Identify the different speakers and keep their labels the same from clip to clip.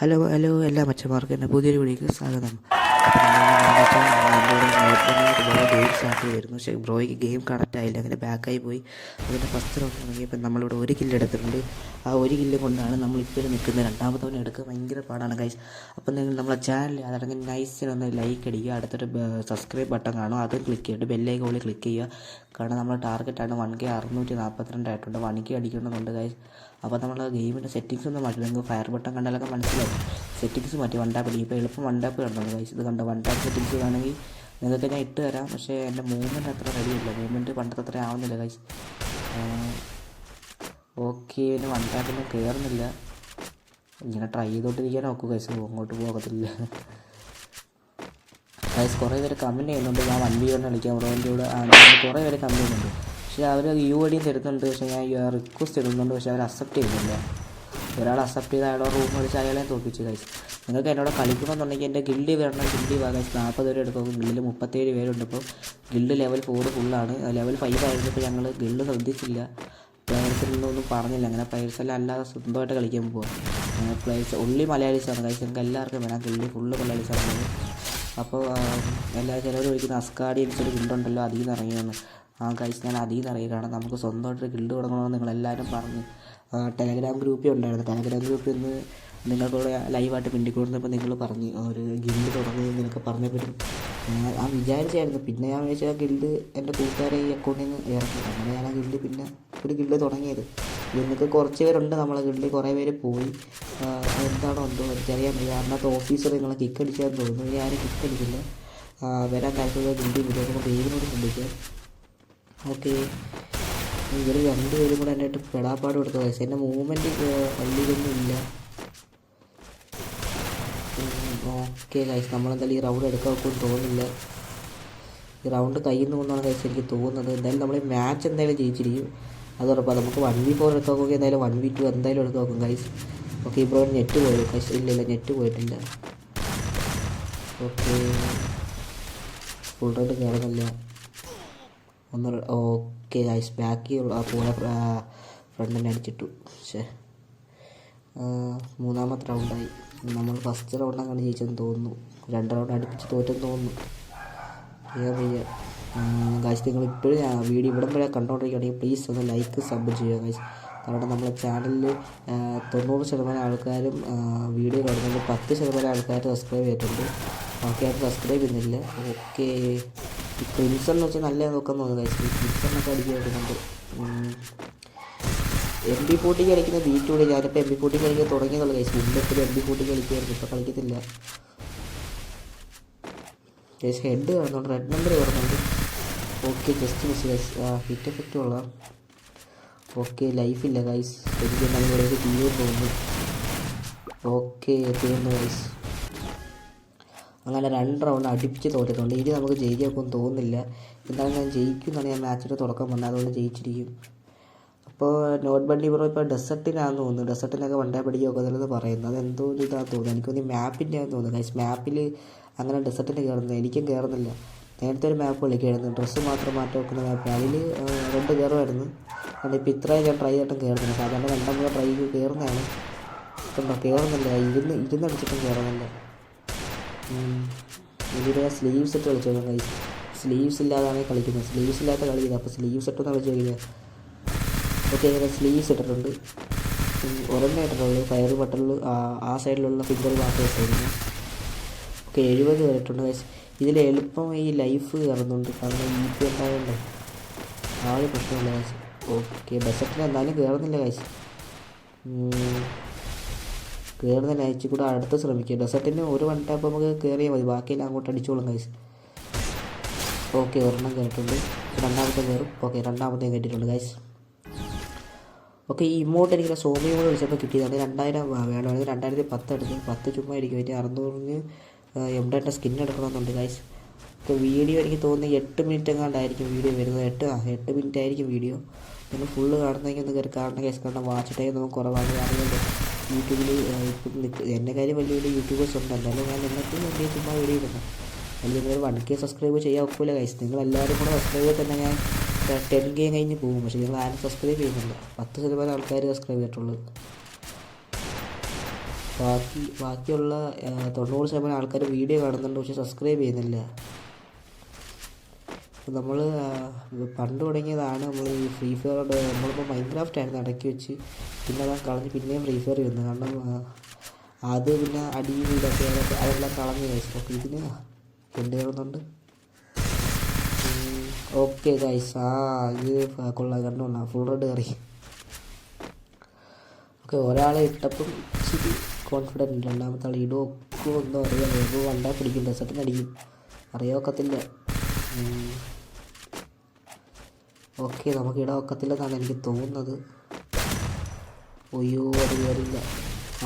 Speaker 1: Hello hello എല്ലാ മച്ചന്മാർക്കും എന്റെ പുതിയൊരു വീഡിയോക്ക് സ്വാഗതം. സ്റ്റാർട്ട് ചെയ്തിരുന്നു. പക്ഷേ ബ്രോയ്ക്ക് ഗെയിം കണക്റ്റ് ആയില്ല. അങ്ങനെ ബാക്കായി പോയി. അതിന്റെ ഫസ്റ്റ് റൗണ്ട് തുടങ്ങിയപ്പോൾ നമ്മളിവിടെ ഒരു കില്ല് എടുത്തിട്ടുണ്ട്. ആ ഒരു കില്ല് കൊണ്ടാണ് നമ്മൾ ഇപ്പോഴും നിൽക്കുന്നത്. രണ്ടാമത്തവൻ എടുക്കുക ഭയങ്കര പാടാണ് കൈസ് അപ്പോൾ നിങ്ങൾ നമ്മളെ ചാനൽ അതടങ്ങി നൈസിനൊന്ന് ലൈക്ക് അടിക്കുക. അടുത്തൊരു സബ്സ്ക്രൈബ് ബട്ടൺ കാണും അതും ക്ലിക്ക് ചെയ്തിട്ട് ബെല്ലേക്ക് കോളിൽ ക്ലിക്ക് ചെയ്യുക. കാരണം നമ്മുടെ ടാർഗറ്റാണ് വൺ കെ അറുന്നൂറ്റി നാൽപ്പത്തിരണ്ട് ആയിട്ടുണ്ട്. വൺ കെ അടിക്കണമെന്നുണ്ട് ഗൈസ് അപ്പോൾ നമ്മൾ ഗെയിമിന്റെ സെറ്റിങ്സ് ഒന്നും മാറ്റി. നിങ്ങൾക്ക് ഫയർ ബട്ടൺ കണ്ടാലൊക്കെ മനസ്സിലാവും. സെറ്റിങ്സ് മാറ്റി. വൺ ടാപ്പ് ഇപ്പോൾ എളുപ്പം വൺ ടാപ്പ് കണ്ടോ? ഗൈസ് ഇത് കണ്ടോ? വൺ ടാപ്പ് സെറ്റിങ്സ് വേണമെങ്കിൽ നിങ്ങൾക്ക് ഞാൻ ഇട്ട് തരാം. പക്ഷേ എന്റെ മൂവ്മെന്റ് അത്ര റെഡിയില്ല മൂവ്മെന്റ് പണ്ടത്തെ അത്ര ആവുന്നില്ല ഗൈസ് ഓക്കെ പിന്നെ വൺ ടാപ്പിന് കയറുന്നില്ല ഇങ്ങനെ ട്രൈ ചെയ്തോണ്ടിരിക്കാൻ നോക്കൂ ഗൈസ് അങ്ങോട്ട് പോകത്തില്ല. ഗൈസ് കുറേ പേര് കമന്റ് ചെയ്യുന്നുണ്ട്. ഞാൻ വൺ വി കൊണ്ട് കളിക്കാം ബ്രോന്റെ കൂടെ കുറേ പേര് കമന്റ് ചെയ്യുന്നുണ്ട്. പക്ഷേ അവർ യു ഐ ഡിയും തരുന്നുണ്ട് പക്ഷേ ഞാൻ റിക്വസ്റ്റ് ഇടുന്നുണ്ട്. പക്ഷേ അവർ അക്സെപ്റ്റ് ചെയ്യുന്നില്ല. ഒരാൾ അക്സെപ്റ്റ് ചെയ്ത് അയാളെ റൂം കളിച്ച് അയാളെ തോൽപ്പിച്ച് കൈസ് നിങ്ങൾക്ക് എന്നോട് കളിക്കണമെന്നുണ്ടെങ്കിൽ എന്റെ ഗിൽഡ് വരണം. ഗിൽഡ് വാ ഗൈസ് നാൽപ്പത് പേര് എടുക്കും. ഗിൽഡിൽ മുപ്പത്തേഴ് പേരുണ്ട്. ഇപ്പോൾ ഗിൽഡ് ലെവൽ ഫോർ ഫുള്ളാണ് ലെവൽ ഫൈവ് ആയിരുന്നപ്പോൾ ഞങ്ങൾ ഗിൽഡ് ശ്രദ്ധിച്ചില്ല. പ്ലേയേഴ്സിനൊന്നും പറഞ്ഞില്ല. അങ്ങനെ പ്ലേയേഴ്സ് എല്ലാം അല്ലാതെ സ്വന്തമായിട്ട് കളിക്കാൻ പോവാം. അങ്ങനെ പ്ലേയേഴ്സ് ഉള്ളി മലയാളീസാണ് കൈസ് നിങ്ങൾക്ക് എല്ലാവർക്കും വേണം. ഗിൽഡ് ഫുള്ള് മലയാളീസാണ് അപ്പോൾ എല്ലാ ചിലവർ ചോദിക്കുന്ന അസ്കാഡി എനിക്കൊരു ഗിൽഡുണ്ടല്ലോ അതിൽ നിന്ന് ഇറങ്ങിയെന്ന് ആ ഗൈസ് ഞാൻ അതിൽ നിന്ന് അറിയുകയാണ് നമുക്ക് സ്വന്തമായിട്ടൊരു ഗിൽഡ് തുടങ്ങണമെന്ന് നിങ്ങളെല്ലാവരും പറഞ്ഞ്. ടെലഗ്രാം ഗ്രൂപ്പിൽ ഉണ്ടായിരുന്നു. ടെലഗ്രാം ഗ്രൂപ്പിൽ നിന്ന് നിങ്ങൾക്കൂടെ ലൈവായിട്ട് പിണ്ടിക്കൊടുന്നപ്പോൾ നിങ്ങൾ പറഞ്ഞു ഒരു ഗിൽഡ് തുടങ്ങി നിനക്ക് പറഞ്ഞപ്പോഴും. ആ വിചാരിച്ചായിരുന്നു. പിന്നെ ഞാൻ വിചാരിച്ച ആ ഗിൽഡ് എന്റെ കൂട്ടുകാരെ ഈ അക്കൗണ്ടിൽ നിന്ന് ഇറക്കി. അങ്ങനെ ഞാൻ ആ ഗിൽഡ് പിന്നെ ഒരു ഗിൽഡ് തുടങ്ങിയത്. നിങ്ങൾക്ക് കുറച്ച് പേരുണ്ട് നമ്മളെ ഗിൽഡിൽ കുറേ പേര് പോയി. എന്താണോ എന്തോ എനിക്കറിയാൻ വയ്യ. അന്നത്തെ ഓഫീസർ നിങ്ങളെ കിക്ക് അടിച്ചാൽ തോന്നുന്നു. ഞാൻ കിക്ക് അടിക്കില്ല. വരാൻ താല്പര്യമുള്ള ഗിൽഡ് വിടുക പേരിനോട് ശ്രദ്ധിക്കുക ഓക്കെ ഇവർ രണ്ടുപേരും കൂടെ എന്റെ പെടാപ്പാട് കൊടുത്ത വയസ്സ്. എന്റെ മൂവ്മെന്റ് പള്ളിയിലൊന്നും ഇല്ല. ഓക്കെ ഗൈസ് നമ്മളെന്തായാലും ഈ റൗണ്ട് എടുക്കാൻ തോന്നുന്നില്ല. ഈ റൗണ്ട് കയ്യിൽ നിന്ന് പോകുന്നതാണ് ഗൈസ് എനിക്ക് തോന്നുന്നത്. എന്തായാലും നമ്മൾ മാച്ച് എന്തായാലും ജയിച്ചിരിക്കും. അത് ഉറപ്പാണ് നമുക്ക് വൺ വി ഫോർ എടുക്കാൻ നോക്കി എന്തായാലും വൺ വി ടു എന്തായാലും എടുക്കാൻ നോക്കും ഗൈസ് ഓക്കെ ഇപ്പോൾ നെറ്റ് പോയി. ഗൈസ് ഇല്ല ഇല്ല നെറ്റ് പോയിട്ടില്ല. ഓക്കെ. ഫുൾ റൗണ്ട് കയറുന്നില്ല ഒന്ന് ഓക്കെ ഗൈസ് ബാക്കി പോലെ തന്നെ അടിച്ചിട്ടു. പക്ഷേ മൂന്നാമത്തെ റൗണ്ടായി നമ്മൾ ഫസ്റ്റ് റൗണ്ട് അങ്ങനെ ജയിച്ചെന്ന് തോന്നുന്നു. രണ്ട് റൗണ്ട് അടുപ്പിച്ച് തോറ്റെന്ന് തോന്നുന്നു. വയ്യ. ഗായ്സ് നിങ്ങൾ ഇപ്പോഴും വീഡിയോ ഇവിടം വരെ കണ്ടുകൊണ്ടിരിക്കുകയാണെങ്കിൽ പ്ലീസ് ഒന്ന് ലൈക്ക് സബ് ചെയ്യുക ഗായ്സ് കാരണം നമ്മുടെ ചാനലിൽ തൊണ്ണൂറ് ശതമാനം ആൾക്കാരും വീഡിയോ കാണുന്നുണ്ട് പത്ത് ശതമാനം ആൾക്കാർ സബ്സ്ക്രൈബ് ചെയ്തിട്ടുണ്ട്. ബാക്കി ആരും സബ്സ്ക്രൈബ് ചെയ്യുന്നില്ല. ഓക്കെ. ക്രിംസൺ വെച്ചാൽ നല്ല നോക്കാൻ തോന്നുന്നു കഴിച്ചു ക്രിംസണൊക്കെ അടിക്കാൻ വരുന്നുണ്ട് എം ബി ഫോർട്ടി കളിക്കുന്ന ബീറ്റ് കൂടി ഞാനിപ്പോൾ എം ബി ഫോർട്ടി കളിക്കാൻ തുടങ്ങിയെന്നുള്ള കഴിച്ചു മുമ്പെപ്പോഴും എം ബി ഫോർട്ടി കളിക്കുമായിരുന്നു ഇപ്പോൾ കളിക്കത്തില്ല. ഗൈസ് ഹെഡ് കാണുന്നുണ്ട്. റെഡ് നമ്പർ കാണുന്നുണ്ട്. Okay just miss guys hit effect കൊള്ളാം. ഓക്കെ ലൈഫില്ല ഗൈസ് എനിക്ക് നല്ല ഒരു തീരും തോന്നുന്നു. ഓക്കെ തീർന്നു ഗൈസ് അങ്ങനെ രണ്ട് റൗണ്ട് അടുപ്പിച്ച് തോറ്റതുകൊണ്ട് ഇനി നമുക്ക് ജയിക്കാൻ തോന്നുന്നില്ല. എന്നാലും ഞാൻ ജയിക്കും എന്നാണ് ഞാൻ മാച്ചിന്റെ തുടക്കം വന്നത് അതുകൊണ്ട് ജയിച്ചിരിക്കും. അപ്പോൾ നോട്ട് ബണ്ടി ബ്രോ ഇപ്പോൾ ഡെസർട്ടിനാണെന്ന് തോന്നുന്നു. ഡെസർട്ടിനൊക്കെ വണ്ടേ പഠിക്കുക ഒക്കത്തില്ലെന്ന് പറയുന്നത് അതെന്തോ എന്തോ ഒരു ഇതാണെന്ന് തോന്നുന്നു എനിക്കൊന്ന് മാപ്പിന്റെ ആണെന്ന് തോന്നുന്നു. കാശ് മാപ്പിൽ അങ്ങനെ ഡെസർട്ടിന് കയറുന്നത് എനിക്കും കയറുന്നില്ല നേരത്തെ ഒരു മാപ്പ് കളിക്കുകയായിരുന്നു ഡ്രസ്സ് മാത്രം മാറ്റി വെക്കുന്ന മാപ്പ് അതിൽ രണ്ട് കയറുമായിരുന്നു അതുകൊണ്ട് ഇപ്പോൾ ഇത്രയും ഞാൻ ട്രൈ ആയിട്ടും കയറുന്നില്ല സാധാരണ രണ്ടാമത് ട്രൈ കയറുന്നതാണ് കേറുന്നില്ല. കയറുന്നില്ല ഇരുന്ന് ഇരുന്നടിച്ചിട്ടും കയറുന്നില്ല ഇതിൽ സ്ലീവ്സ് ഇട്ട് കളിച്ചു നോക്കാം സ്ലീവ്സ് ഇല്ലാതാണ് കളിക്കുന്നത്. സ്ലീവ്സ് ഇല്ലാത്ത കളി കളിക്കുന്നത് അപ്പോൾ സ്ലീവ്സ് ഇട്ടൊന്ന് കളിച്ച് കഴിഞ്ഞാൽ ഓക്കെ ഇങ്ങനെ സ്ലീവ്സ് ഇട്ടിട്ടുണ്ട്. ഒരെണ്ണം ഇട്ടിട്ടുള്ളൂ. ഫയർ ബട്ടണിൽ ആ സൈഡിലുള്ള ഫിംഗർ മാത്രമേ സൈഡിന് ഓക്കെ എഴുപത് വരെ ഇട്ടുണ്ട് ഇതിൽ എളുപ്പം ഈ ലൈഫ് കയറുന്നുണ്ട് കാരണം ഇ പി ഉണ്ടായതുകൊണ്ട് ആ ഒരു പ്രശ്നമില്ല കാശ് ഓക്കെ ബസ്സറ്റിൽ എന്തായാലും കയറുന്നില്ല ഗൈസ് കയറുന്നതിന് അയച്ചു കൂടെ അടുത്ത് ശ്രമിക്കുക. ഡെസേർട്ടിന് ഒരു വൺ ടാപ്പ് നമുക്ക് കയറിയാൽ മതി. ബാക്കിയെല്ലാം അങ്ങോട്ട് അടിച്ചോളും കൈസ് ഓക്കെ ഒരെണ്ണം കയറിയിട്ടുണ്ട് രണ്ടാമത്തെ കയറും ഓക്കെ രണ്ടാമത്തെ കയറ്റിയിട്ടുണ്ട് ഗൈസ് ഓക്കെ ഈ ഇമോട്ട് എനിക്ക് സോമി കൂടെ വിളിച്ചപ്പോൾ കിട്ടിയതാണ്. രണ്ടായിരം വേണമെങ്കിൽ രണ്ടായിരത്തി പത്ത് എടുത്ത് പത്ത് ചുമ്മാ ഇരിക്കും. അതിന്റെ അറുന്നൂറിന് എംഡന്റെ സ്കിൻ എടുക്കണമെന്നുണ്ട് ഗൈസ് ഇപ്പോൾ വീഡിയോ എനിക്ക് തോന്നുന്നത് എട്ട് മിനിറ്റ് എങ്ങാണ്ടായിരിക്കും വീഡിയോ വരുന്നത്. എട്ട് ആ എട്ട് മിനിറ്റ് ആയിരിക്കും വീഡിയോ പിന്നെ ഫുള്ള് കാണുന്നെങ്കിൽ ഒന്ന് കയറി കാണണം ഗൈസ് കാരണം വാച്ച് ടൈം നമുക്ക് കുറവാണ്. അറിയാമല്ലോ യൂട്യൂബിൽ ഇപ്പം എന്റെ കാര്യം വലിയ വലിയ യൂട്യൂബേഴ്സ് ഉണ്ട്. എന്നാലും ഞാൻ നിങ്ങൾക്ക് വേണ്ടി ചുമ്മാ വീഡിയോ ഇടുന്നത്. അല്ലെങ്കിൽ നിങ്ങൾ വൺ കെ സബ്സ്ക്രൈബ് ചെയ്യാൻ ഒക്കില്ല കൈസ് നിങ്ങൾ എല്ലാവരും കൂടെ സബ്സ്ക്രൈബ് തന്നെ ഞാൻ ടെൻ കെ കഴിഞ്ഞ് പോകും. പക്ഷേ നിങ്ങൾ ആരും സബ്സ്ക്രൈബ് ചെയ്യുന്നില്ല. പത്ത് ശതമാനം ആൾക്കാർ സബ്സ്ക്രൈബ് ചെയ്തിട്ടുള്ളൂ. ബാക്കി ബാക്കിയുള്ള തൊണ്ണൂറ് ശതമാനം ആൾക്കാർ വീഡിയോ കാണുന്നുണ്ട് പക്ഷേ സബ്സ്ക്രൈബ് ചെയ്യുന്നില്ല. നമ്മൾ പണ്ട് തുടങ്ങിയതാണ് നമ്മൾ ഈ ഫ്രീ ഫയറോട് നമ്മളിപ്പോൾ മൈൻക്രാഫ്റ്റ് ആയിരുന്നു ഇടയ്ക്ക് വെച്ച് പിന്നെ അതാ കളഞ്ഞ് പിന്നെയും ഫ്രീ ഫയർ വന്നു കാരണം അത് പിന്നെ ഇതൊക്കെ അതൊക്കെ അതെല്ലാം കളഞ്ഞ് കഴിച്ചു അപ്പോൾ ഇതിന് എന്ത് കയറുന്നുണ്ട് ഓക്കെ ഗൈസ് ആ ഇത് കൊള്ളാം. കണ്ടോണ്ടാ ഫുൾ റെഡ് കറി. ഓക്കെ ഒരാളെ ഇട്ടപ്പം ഇച്ചിരി കോൺഫിഡന്റ് രണ്ടാമത്തെ ആൾ ഇടുമൊക്കെ ഒന്നും അറിയാം. വണ്ടാ പിടിക്കും ഡെസർട്ടിന് അടിക്കും. അറിയാക്കത്തില്ല ഓക്കെ നമുക്ക് ഇട ഒക്കത്തില്ലെന്നാണ് എനിക്ക് തോന്നുന്നത്. ഒയ്യോ അത് കയറില്ല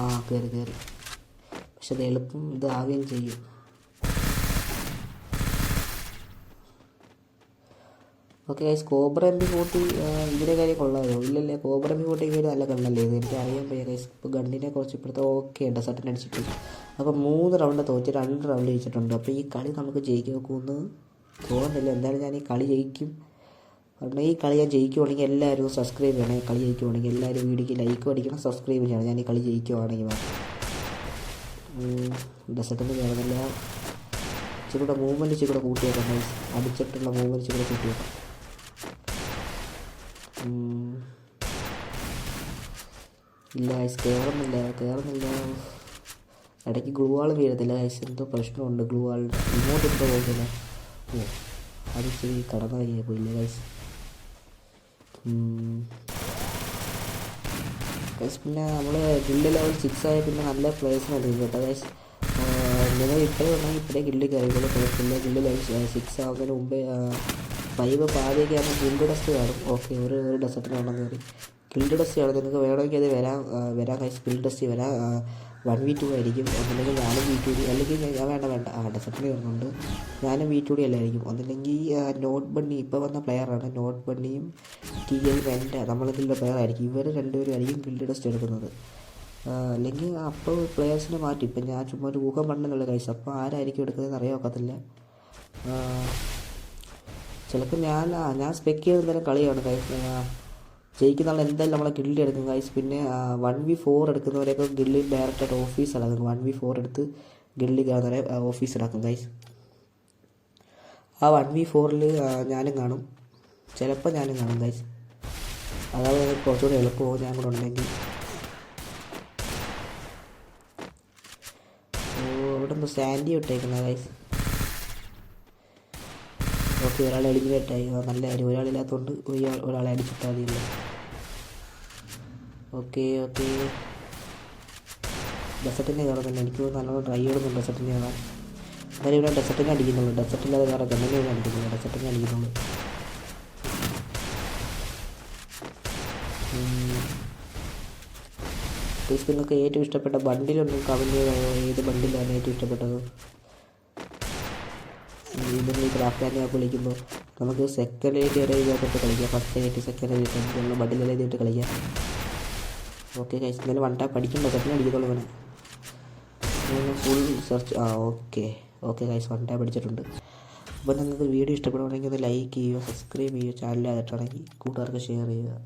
Speaker 1: ആ കയറി കയറി പക്ഷെ അത് എളുപ്പം ഇത് ആവുകയും ചെയ്യും. Okay guys cobra M P കൂട്ടി ഇതിന്റെ കാര്യം കൊള്ളാമല്ലോ ഇല്ലല്ലേ കോബ്ര എം പി കൂട്ടി ഒരു നല്ല കണ്ണല്ലേ ഇത് എനിക്ക് അറിയാൻ പോയ ഗൈസ് ഇപ്പോൾ ഗണ്ണിനെ കുറച്ച് ഇപ്പോഴത്തെ ഓക്കെ ഉണ്ട് സട്ടൻ അടിച്ചിട്ട് അപ്പോൾ മൂന്ന് റൗണ്ട് തോറ്റ് രണ്ട് റൗണ്ട് ജയിച്ചിട്ടുണ്ട്. അപ്പോൾ ഈ കളി നമുക്ക് ജയിക്കാൻ തോന്നുന്നില്ല എന്തായാലും ഞാൻ ഈ കളി ജയിക്കും. കാരണം ഈ കളി ഞാൻ ജയിക്കുവാണെങ്കിൽ എല്ലാവരും സബ്സ്ക്രൈബ് ചെയ്യണം. ഈ കളി ജയിക്കുവാണെങ്കിൽ എല്ലാവരും വീഡിയോക്ക് ലൈക്ക് അടിക്കണം സബ്സ്ക്രൈബ് ചെയ്യണം. ഞാൻ ഈ കളി ജയിക്കുവാണെങ്കിൽ മാത്രം. ഡെസർട്ടിന് കയറുന്നില്ല ഇച്ചിരി മൂവ്മെന്റ് ഇച്ചിരി കൂടെ കൂട്ടിയേക്കാം guys. അടിച്ചിട്ടുള്ള മൂവ്മെന്റ് ഇച്ചിരി കൂടെ കൂട്ടിയേക്കാം. ഉം. ഇല്ല ഗൈസ് കയറുന്നില്ല കയറുന്നില്ല ഇടയ്ക്ക് ഗ്ലൂ വാൾ വീഴത്തില്ല ഗൈസ് എന്തോ പ്രശ്നമുണ്ട് ഗ്ലൂ വാൾ ഇങ്ങോട്ട് എന്തോ പോകുന്നില്ല ഓ അത് ഇച്ചിരി കടന്നു കഴിഞ്ഞാൽ പോയില്ല ഐസ് പിന്നെ നമ്മൾ ഗില്ല് ലെവൽ സിക്സ് ആയ പിന്നെ നല്ല പ്ലേസ് എടുക്കും കേട്ടോ. ഗൈസ് നിങ്ങൾ ഇപ്പോഴേ ഉണ്ടെങ്കിൽ ഇപ്പോഴേ ഗില്ല് കയറിക്കോളൂ പിന്നെ ഗില്ല് ലെവൽ സിക്സ് ആവുന്നതിന് മുമ്പേ ഫൈവ് പാതിയൊക്കെ ആകുമ്പോൾ ഗിൽഡ് ഡസ്റ്റ് കാണും. ഓക്കെ ഒരു ഒരു ഡെസർട്ടിന് വേണം കയറി ഗിൽഡ് ഡസ്റ്റ് കാണും. നിങ്ങൾക്ക് വേണമെങ്കിൽ അത് വരാം. വരാം ഗൈസ് ഗിൽഡ് ഡസ്റ്റ് വരാം. വൺ വി ടു ആയിരിക്കും. ഒന്നില്ലെങ്കിൽ ഞാനും വി ടു ഡി അല്ലെങ്കിൽ ഞാൻ വേണ്ട വേണ്ട. ആ ഡെഫിനറ്റ്ലി വരുന്നുണ്ട് ഞാനും വി ടു ഡി അല്ലായിരിക്കും ഒന്നില്ലെങ്കിൽ നോട്ട് ബണ്ണി ഇപ്പോൾ വന്ന പ്ലെയറാണ് നോട്ട് ബണ്ണിയും ടി എൽ വെന്റ നമ്മളിതിലുള്ള പ്ലെയർ ആയിരിക്കും. ഇവർ രണ്ടുപേരും ആയിരിക്കും ബിൽഡ് ടെസ്റ്റ് എടുക്കുന്നത്. അല്ലെങ്കിൽ അപ്പോൾ പ്ലെയേഴ്സിനെ മാറ്റി. ഇപ്പം ഞാൻ ചുമ്മാ ഒരു ഊഹം പണ്ടെന്നുള്ള കൈസ് അപ്പോൾ ആരായിരിക്കും എടുക്കുന്നതെന്ന് അറിയാൻ ഒക്കത്തില്ല. ചിലപ്പോൾ ഞാൻ ഞാൻ സ്പെക്ക് ചെയ്ത് നേരം കളിയാണ് കൈസ് ജയിക്കുന്ന ആൾ എന്തായാലും നമ്മളെ ഗില്ലി എടുക്കും ഗൈസ് പിന്നെ വൺ വി ഫോർ എടുക്കുന്നവരെയൊക്കെ ഗില്ലി ഡയറക്റ്റായിട്ട് ഓഫീസ് ഇളകും വൺ വി ഫോർ എടുത്ത് ഗില്ലി കയറുന്നവരെ ഓഫീസ് ഗൈസ് ആ വൺ വി ഫോറിൽ ഞാനും കാണും. ചിലപ്പോൾ ഞാനും കാണും ഗൈസ് അതായത് കുറച്ചുകൂടി എളുപ്പമാവും ഞാൻ കൂടെ ഉണ്ടെങ്കിൽ. ഓ സാൻഡി ഇട്ടേക്കുന്ന ഗൈസ് ഓക്കെ ഒരാളെ എലിമിനേറ്റ് ആയി. നല്ല കാര്യം. ഒരാളില്ലാത്തതുകൊണ്ട് ഒരാ- ഒരാളെ അടിച്ചിട്ടാൽ മതിയല്ലോ. Okay okay. ഡെസർട്ടിന്റെ ഡെസർട്ടിനെ തന്നെ. എനിക്ക് നല്ലോണം ട്രൈ ചെയ്യുന്നുണ്ട് ഡെസർട്ടിന്റെ കയറാൻ അങ്ങനെ ഇവിടെ ഡെസർട്ടിനെ അടിക്കുന്നുള്ളൂ. ഡെസർട്ടില്ലാതെ വേറെ ഗണ്ണിനെ അടിക്കുന്നുള്ളൂ. ഡെസർട്ടിനെ അടിക്കുന്നുള്ളൂ. പ്ലീസ് നിങ്ങൾക്ക് ഏറ്റവും ഇഷ്ടപ്പെട്ട ബണ്ടിലൊന്നും കമന്റ് ചെയ്യുക ഏത് ബണ്ടിലാണ് ഏറ്റവും ഇഷ്ടപ്പെട്ടത്? വീണ്ടും ഈ ക്രാഫ്റ്റ് ആൻഡ് വിളിക്കുമ്പോൾ നമുക്ക് സെക്കൻഡ് ആയിട്ട് വരെ ഇതൊക്കെ കളിക്കാം. ഫസ്റ്റ് ആയിട്ട് സെക്കൻഡ് ആയിട്ട് ബണ്ടിലെഴുതിയിട്ട് കളിക്കാം. ഓക്കെ കഴിച്ച് എന്നാലും വൺ ടാപ്പ് അടിക്കണ്ട സെക്കൻഡ് അടിക്കത്തുള്ളൂ വേണം ഫുൾ സെർച്ച് ആ okay okay guys one tap അടിച്ചിട്ടുണ്ട് അപ്പോൾ നിങ്ങൾക്ക് വീഡിയോ ഇഷ്ടപ്പെടുകയാണെങ്കിൽ ഒന്ന് ലൈക്ക് ചെയ്യുക സബ്സ്ക്രൈബ് ചെയ്യുക ചാനൽ ആയിട്ടാണെങ്കിൽ കൂട്ടുകാർക്ക് ഷെയർ ചെയ്യുക.